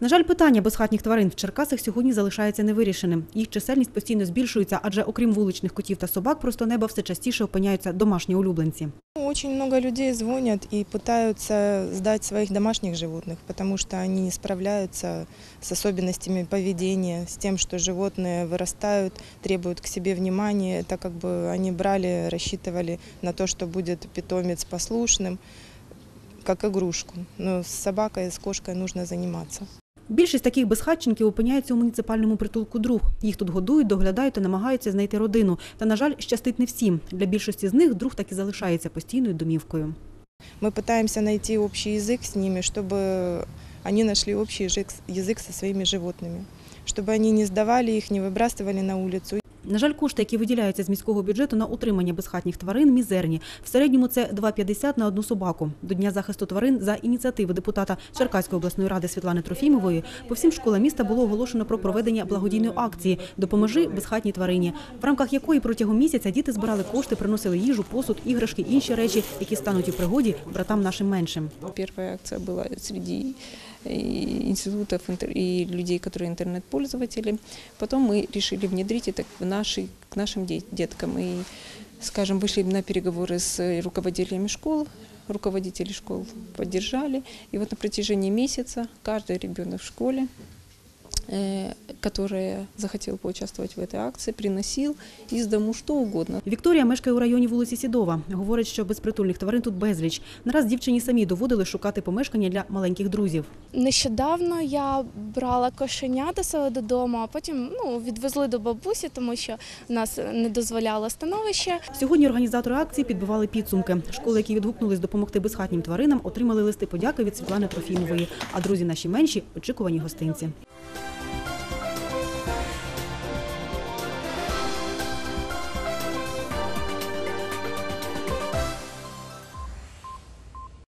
На жаль, питання безхатніх тварин в Черкасах сьогодні залишається невирішеним. Їх чисельність постійно збільшується, адже окрім вуличних котів та собак, просто неба все частіше опиняються домашні улюбленці. Очень много людей звонят и пытаются сдать своих домашних животных, потому что они не справляются с особенностями поведения, с тем, что животные вырастают, требуют к себе внимания, так как бы они брали, рассчитывали на то, что будет питомец послушным, как игрушку. Но с собакой, с кошкой нужно заниматься. Більшість таких безхатченків опиняються у муніципальному притулку друг. Їх тут годують, доглядають та намагаються знайти родину. Та, на жаль, щастить не всім. Для більшості з них друг так і залишається постійною домівкою. Мы пытаемся найти общий язык с ними, чтобы они нашли общий язык, язык со своими животными, чтобы они не сдавали их, не выбрасывали на улицу. На жаль, кошти, які виділяються з міського бюджету на утримання безхатніх тварин, мізерні. В середньому це 2,50 на одну собаку. До Дня захисту тварин за ініціативи депутата Черкаської обласної ради Світлани Трофімової по всім школам міста було оголошено про проведення благодійної акції Допоможи безхатній тварині, в рамках якої протягом місяця діти збирали кошти, приносили їжу, посуд, іграшки, інші речі, які стануть у пригоді братам нашим меншим. Первая акция была среди э, институтов интер- и людей, которые интернет-пользователи. Потом мы решили внедрить это в наши, к нашим де- деткам. И, скажем, вышли на переговоры с руководителями школ, руководители школ поддержали. И вот на протяжении месяца каждый ребенок в школе, э, который захотел поучаствовать в этой акции, приносил из дому что угодно. Вікторія мешкає у районі вулиці Сідова. Говорить, що безпритульних тварин тут безліч. Нараз дівчині самі доводили шукати помешкання для маленьких друзів. Нещодавно я брала кошеня до себе додому, а потім ну, відвезли до бабусі, тому що нас не дозволяло становище. Сьогодні організатори акції підбивали підсумки. Школи, які відгукнулись допомогти безхатнім тваринам, отримали листи подяки від Світлани Трофімової. А друзі наші менші очікувані гостинці.